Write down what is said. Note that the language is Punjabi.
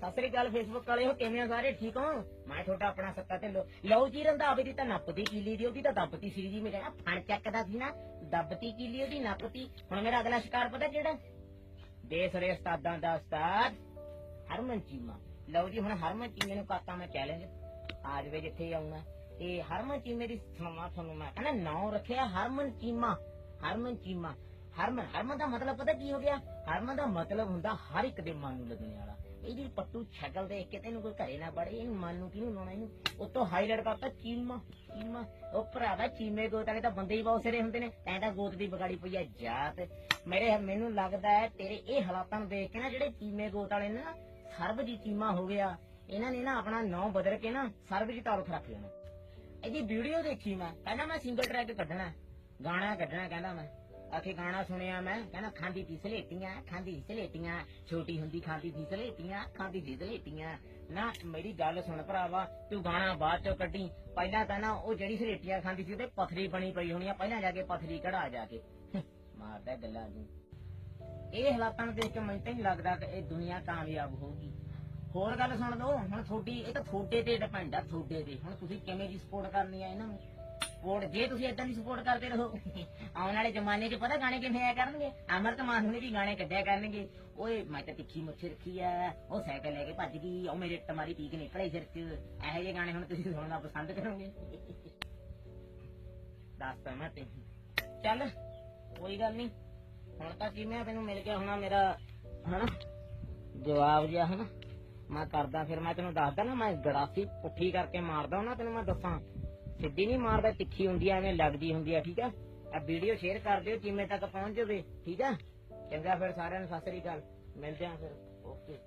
ਸਤਿ ਸ੍ਰੀ ਅਕਾਲ ਫੇਸਬੁੱਕ ਵਾਲੇ ਹੋ ਕਿਵੇਂ ਹੋ ਸਾਰੇ? ਠੀਕ ਹੋ? ਮੈਂ ਤੁਹਾਡਾ ਆਪਣਾ ਸੱਤਾ ਤੇ ਲਓ ਜੀ ਰੰਧਾਵੇ ਦੀ ਤਾਂ ਨੱਪਦੀ ਕੀਲੀ ਦੀ, ਉਹਦੀ ਤਾਂ ਦੱਬਤੀ ਸੀ ਜੀ ਮੇਰਾ ਫਣ ਚੱਕਦਾ ਸੀ ਨਾ, ਦੱਬਤੀ ਕੀਲੀ, ਉਹਦੀ ਨੱਪਤੀ। ਹੁਣ ਮੇਰਾ ਅਗਲਾ ਸ਼ਿਕਾਰ ਪਤਾ ਕਿਹੜਾ? ਦੇਸਰੇ ਉਸਤਾਦਾਂ ਦਾ ਉਸਤਾਦ ਹਰਮਨ ਚੀਮਾ। ਲਓ ਜੀ, ਹੁਣ ਹਰਮਨ ਚੀਮੇ ਨੂੰ ਕਾਤਾ ਮੈਂ ਚੈਲੰਜ ਆ ਜਾਵੇ ਜਿੱਥੇ ਆਉਣਾ। ਤੇ ਹਰਮਨ ਚੀਮੇ ਦੀ ਸਮਾਂ ਤੁਹਾਨੂੰ ਮੈਂ ਕਹਿੰਦਾ, ਨਾਂ ਰੱਖਿਆ, ਹਰਮਨ ਚੀਮਾ। ਹਰਮਨ ਚੀਮਾ। ਹਰਮਨ ਹਰਮਨ ਦਾ ਮਤਲਬ ਪਤਾ ਕੀ ਹੋ ਗਿਆ? ਹਰਮਨ ਦਾ ਮਤਲਬ ਹੁੰਦਾ ਹਰ ਇੱਕ ਦੇ ਮਨ ਨੂੰ ਲੱਗਣ ਵਾਲਾ। ਇਹਦੀ ਪੱਟੂ ਸ਼ਕਲ ਦੇਖ ਕੇ ਤੈਨੂੰ ਕੋਈ ਘਰੇ ਨਾ ਬੜੇ ਇਹਨੂੰ ਮਨ ਨੂੰ ਕਿਹਨੂੰ ਲਾਉਣਾ ਇਹਨੂੰ? ਉਤੋਂ ਹਾਈਲਾਈਟ ਕਰਤਾ ਚੀਮਾ ਚੀਮਾ। ਉਹ ਭਰਾਵਾ ਚੀਮੇ ਗੋਤ ਵਾਲੇ ਤਾਂ ਬੰਦੇ ਹੀ ਬਹੁਤ ਸਿਰੇ ਹੁੰਦੇ ਨੇ। ਤੈਂ ਤਾਂ ਗੋਤ ਦੀ ਵਿਗਾੜੀ ਪਈ ਆ ਜਾਤ। ਮੇਰੇ, ਮੈਨੂੰ ਲੱਗਦਾ ਹੈ ਤੇਰੇ ਇਹ ਹਾਲਾਤਾਂ ਨੂੰ ਦੇਖ ਕੇ ਨਾ ਜਿਹੜੇ ਚੀਮੇ ਗੋਤ ਵਾਲੇ ਨੇ ਨਾ, ਸਰਬਜੀਤ ਚੀਮਾ ਹੋ ਗਿਆ। ਇਹਨਾਂ ਨੇ ਨਾ ਆਪਣਾ ਨਾਂ ਬਦਲ ਕੇ ਨਾ ਸਰਬਜੀਤ ਤਾਰੁਖ ਰੱਖ ਲੈਣਾ। ਇਹਦੀ ਵੀਡੀਓ ਦੇਖੀ ਮੈਂ। ਕਹਿੰਦਾ ਮੈਂ ਸਿੰਗਲ ਟਰੈਕ ਕੱਢਣਾ। ਗਾਣਾ ਕੱਢਣਾ, ਕਹਿੰਦਾ ਮੈਂ। ਆਖੇ ਗਾਣਾ ਸੁਣਿਆ ਮੈਂ, ਕਹਿੰਦਾ ਖਾਂਦੀ ਸੀ ਸਲੇਟੀਆਂ, ਖਾਂਦੀ ਸੀ ਸਲੇਟੀਆਂ, ਛੋਟੀ ਹੁੰਦੀ ਖਾਂਦੀ ਸੀ ਸਲੇਟੀਆਂ, ਖਾਂਦੀ ਸੀ ਸਲੇਟੀਆਂ। ਨਾ, ਮੇਰੀ ਗੱਲ ਸੁਣ ਭਰਾਵਾ, ਤੂੰ ਗਾਣਾ ਬਾਅਦ ਚੋਂ ਕੱਢੀ। ਪਹਿਲਾਂ ਤਾਂ ਨਾ, ਉਹ ਜਿਹੜੀ ਸਲੇਟੀਆਂ ਖਾਂਦੀ ਸੀ, ਉਹਦੇ ਪਥਰੀ ਬਣੀ ਪਈ ਹੋਣੀ ਆ, ਪਹਿਲਾਂ ਜਾ ਕੇ ਪਥਰੀ ਕਢਾ ਜਾ ਕੇ। ਮਾਰਦਾ ਗੱਲਾਂ ਨੂੰ। ਇਹ ਹਾਲਾਤਾਂ ਨੂੰ ਦੇਖ ਕੇ ਮੈਨੂੰ ਤਾਂ ਲੱਗਦਾ ਕਿ ਇਹ ਦੁਨੀਆ ਕਾਮਯਾਬ ਹੋਊਗੀ। ਹੋਰ ਗੱਲ ਸੁਣ ਲਓ ਹੁਣ ਤੁਹਾਡੀ, ਇਹ ਤਾਂ ਤੁਹਾਡੇ ਤੇ ਡਿਪੈਂਡ ਆ, ਤੁਹਾਡੇ ਤੇ। ਹੁਣ ਤੁਸੀਂ ਕਿਵੇਂ ਦੀ ਸਪੋਰਟ ਕਰਨੀ ਆ ਇਹਨਾਂ ਨੂੰ? ਸਪੋਰਟ ਜੇ ਤੁਸੀਂ ਇਦਾਂ ਦੀ ਸਪੋਰਟ ਕਰਦੇ ਰਹੋ, ਆਉਣ ਵਾਲੇ ਜ਼ਮਾਨੇ 'ਚ ਪਤਾ ਗਾਣੇ ਕਿਵੇਂ ਆਇਆ ਕਰਨਗੇ? ਅਮਰਤ ਮਾਨ ਨੇ ਵੀ ਗਾਣੇ ਕੱਢਿਆ ਕਰਨਗੇ। ਓਏ, ਮੈਂ ਤਾਂ ਤਿੱਖੀ ਮੁੱਛ ਰੱਖੀ ਆ। ਉਹ ਸਾਈਕਲ ਲੈ ਕੇ ਭੱਜ ਗਈ, ਉਹ ਮੇਰੇ ਟਮਾਰੀ ਪੀਕ ਨਿਕਲੇ ਸਿਰ 'ਚ। ਇਹੋ ਜਿਹੇ ਗਾਣੇ ਹੁਣ ਤੁਸੀਂ ਸੁਣਨਾ ਪਸੰਦ ਕਰੋਗੇ? ਦੱਸਦਾ ਮੈਂ ਤੇ ਚੱਲ, ਕੋਈ ਗੱਲ ਨਹੀਂ ਹੁਣ ਤਾਂ ਕਿਵੇਂ ਤੈਨੂੰ ਮਿਲ ਗਿਆ ਹੋਣਾ ਮੇਰਾ, ਹਨਾ? ਜਵਾਬ ਜਿਹਾ, ਹਨਾ? ਮੈਂ ਕਰਦਾ ਫਿਰ, ਮੈਂ ਤੈਨੂੰ ਦੱਸਦਾ ਨਾ, ਮੈਂ ਗੜਾਸੀ ਪੁੱਠੀ ਕਰਕੇ ਮਾਰਦਾ ਨਾ ਤੈਨੂੰ ਮੈਂ ਦੱਸਾਂ। ਸਿੱਧੀ ਨਹੀਂ ਮਾਰਦਾ, ਤਿੱਖੀ ਹੁੰਦੀ ਆ, ਐਵੇਂ ਲੱਗਦੀ ਹੁੰਦੀ ਆ, ਠੀਕ ਆ? ਆ ਵੀਡੀਓ ਸ਼ੇਅਰ ਕਰ ਦਿਓ, ਜਿਵੇਂ ਤੱਕ ਪਹੁੰਚ ਜਾਵੇ, ਠੀਕ ਆ? ਚੰਗਾ ਫਿਰ ਸਾਰਿਆਂ ਨੂੰ, ਸਤਿ ਸ੍ਰੀ ਅਕਾਲ। ਮਿਲਦੇ ਆਂ ਫਿਰ। ਓਕੇ